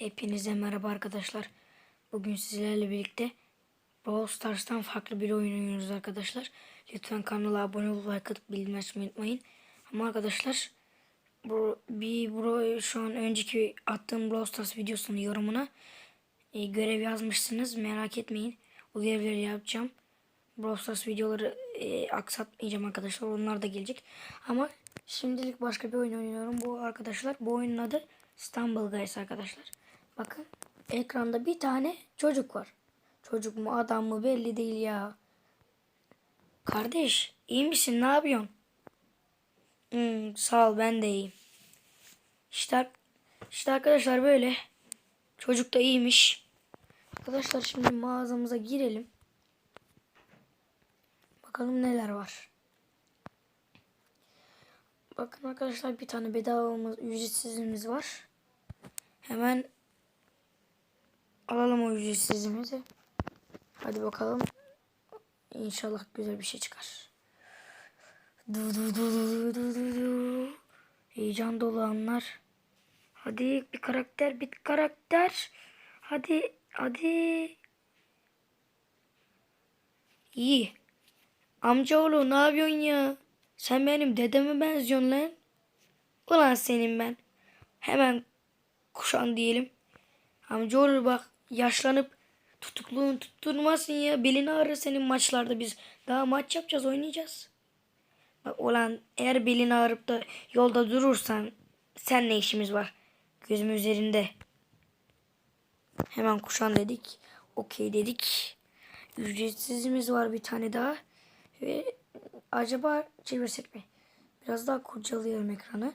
Hepinize merhaba arkadaşlar. Bugün sizlerle birlikte Brawl Stars'tan farklı bir oyun oynuyoruz arkadaşlar. Lütfen kanala abone olup like atıp bildirim açmayı unutmayın. Ama arkadaşlar bu bir bro şu an önceki attığım Brawl Stars videosunun yorumuna e, görev yazmışsınız. Merak etmeyin. O görevleri yapacağım. Brawl Stars videoları e, aksatmayacağım arkadaşlar. Onlar da gelecek. Ama şimdilik başka bir oyun oynuyorum. Bu arkadaşlar bu oyunun adı Stumble Guys arkadaşlar. Bakın ekranda bir tane çocuk var. Çocuk mu adam mı belli değil ya. Kardeş iyi misin ne yapıyorsun? Hmm, sağ ol ben de iyiyim. İşte, işte arkadaşlar böyle. Çocuk da iyiymiş. Arkadaşlar şimdi mağazamıza girelim. Bakalım neler var. Bakın arkadaşlar bir tane bedavamız, ücretsizimiz var. Hemen alalım o ücretsizimizi. Hadi bakalım. İnşallah güzel bir şey çıkar. Du du du du du du du. Heyecan dolu anlar. Hadi bir karakter, bir karakter. Hadi, hadi. İyi. Amcaoğlu ne yapıyorsun ya? Sen benim dedeme benziyorsun lan. Ulan senin ben. Hemen kuşan diyelim. Amcaoğlu bak yaşlanıp tutukluğun tutturmasın ya. Belin ağrır senin maçlarda biz. Daha maç yapacağız oynayacağız. Bak ulan eğer belin ağrıp da yolda durursan sen ne işimiz var? Gözüm üzerinde. Hemen kuşan dedik. Okey dedik. Ücretsizimiz var bir tane daha. Ve acaba çevirsek mi? Biraz daha kurcalıyorum ekranı.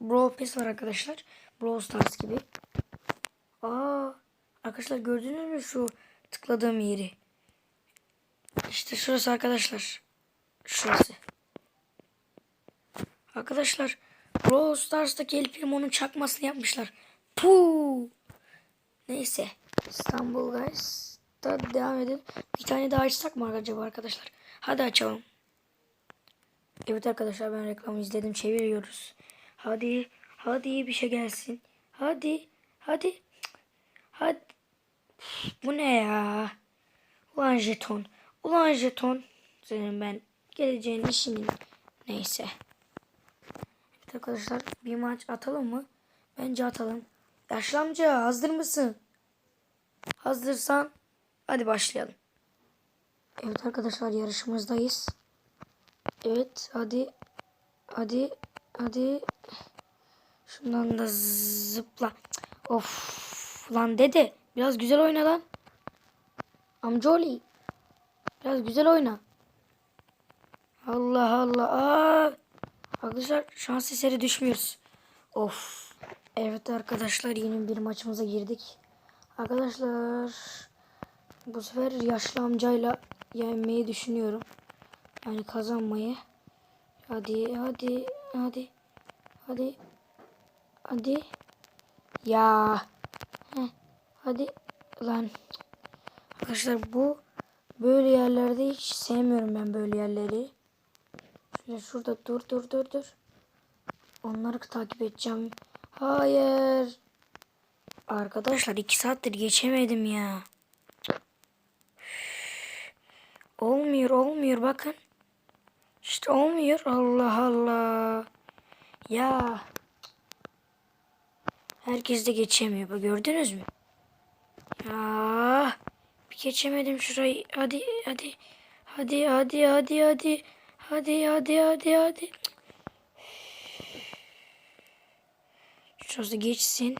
Brawl Pass var arkadaşlar. Brawl Stars gibi. Aa, arkadaşlar gördünüz mü şu tıkladığım yeri? İşte şurası arkadaşlar. Şurası. Arkadaşlar Brawl Stars'taki El Primo'nun çakmasını yapmışlar. Puu. Neyse. İstanbul Guys da devam edelim. Bir tane daha açsak mı acaba arkadaşlar? Hadi açalım. Evet arkadaşlar ben reklamı izledim. Çeviriyoruz. Hadi. Hadi bir şey gelsin. Hadi. Hadi. Hadi. Bu ne ya? Ulan jeton. Ulan jeton. Senin ben geleceğin işimin. Neyse. Evet arkadaşlar bir maç atalım mı? Bence atalım. Yaşlı amca hazır mısın? Hazırsan hadi başlayalım. Evet arkadaşlar yarışımızdayız. Evet hadi hadi hadi şundan da zıpla. Of lan dede biraz güzel oyna lan. Amcaoğlu biraz güzel oyna. Allah Allah. Aa! Arkadaşlar şans eseri düşmüyoruz. Of. Evet arkadaşlar yeni bir maçımıza girdik. Arkadaşlar bu sefer yaşlı amcayla yenmeyi düşünüyorum. Yani kazanmayı. Hadi hadi hadi. Hadi. Hadi. Ya. Hadi. Lan. Arkadaşlar bu böyle yerlerde hiç sevmiyorum ben böyle yerleri. Şöyle şurada dur dur dur dur. Onları takip edeceğim. Hayır. Arkadaşlar iki saattir geçemedim ya. Olmuyor olmuyor bakın. İşte olmuyor. Allah Allah. Ya. Herkes de geçemiyor. Gördünüz mü? Geçemedim şurayı. Hadi hadi. Hadi hadi hadi hadi. Hadi hadi hadi hadi. Şurası geçsin.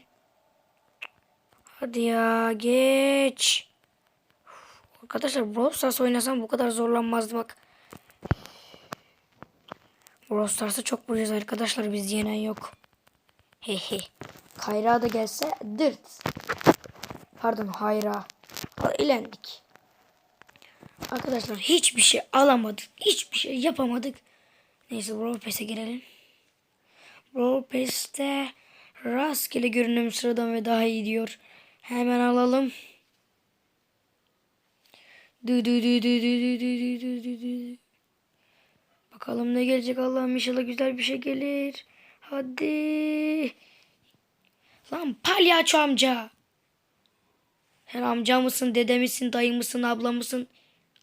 Hadi ya geç. Arkadaşlar Brawl Stars oynasam bu kadar zorlanmazdı bak. Brawl Stars'ı çok vuruyoruz arkadaşlar biz yenen yok. Hehe. Kayra da gelse dırt. Pardon Hayra. Eğlendik. Arkadaşlar hiçbir şey alamadık. Hiçbir şey yapamadık. Neyse Brawl Pass'e girelim. Brawl Pass'te rastgele görünüm sıradan ve daha iyi diyor. Hemen alalım. Du du du du du du du du du du. Bakalım ne gelecek Allah'ım inşallah güzel bir şey gelir. Hadi. Lan palyaço amca. Sen amca mısın, dede misin, dayı mısın, abla mısın,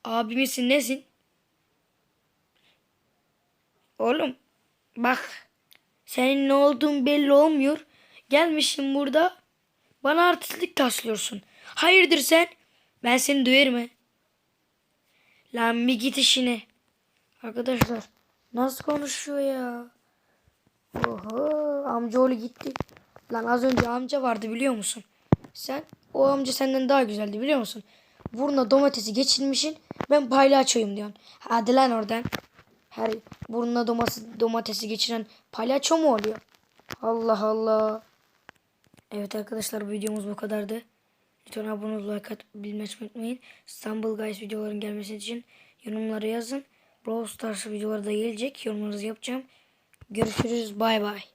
abi misin, nesin? Oğlum bak senin ne olduğun belli olmuyor. Gelmişsin burada bana artistlik taslıyorsun. Hayırdır sen? Ben seni döverim he. Lan bir git işine. Arkadaşlar nasıl konuşuyor ya? Oho amcaoğlu gitti. Lan az önce amca vardı biliyor musun? Sen o amca senden daha güzeldi biliyor musun? Burnuna domatesi geçirmişin ben palyaçoyum diyorsun. Hadi lan oradan. Her burnuna domatesi, domatesi geçiren palyaço mu oluyor? Allah Allah. Evet arkadaşlar videomuz bu kadardı. Lütfen abone olup like atıp bilmeyi unutmayın. İstanbul Guys videoların gelmesi için yorumlara yazın. Brawl Stars videoları da gelecek. Yorumlarınızı yapacağım. Görüşürüz. Bay bay.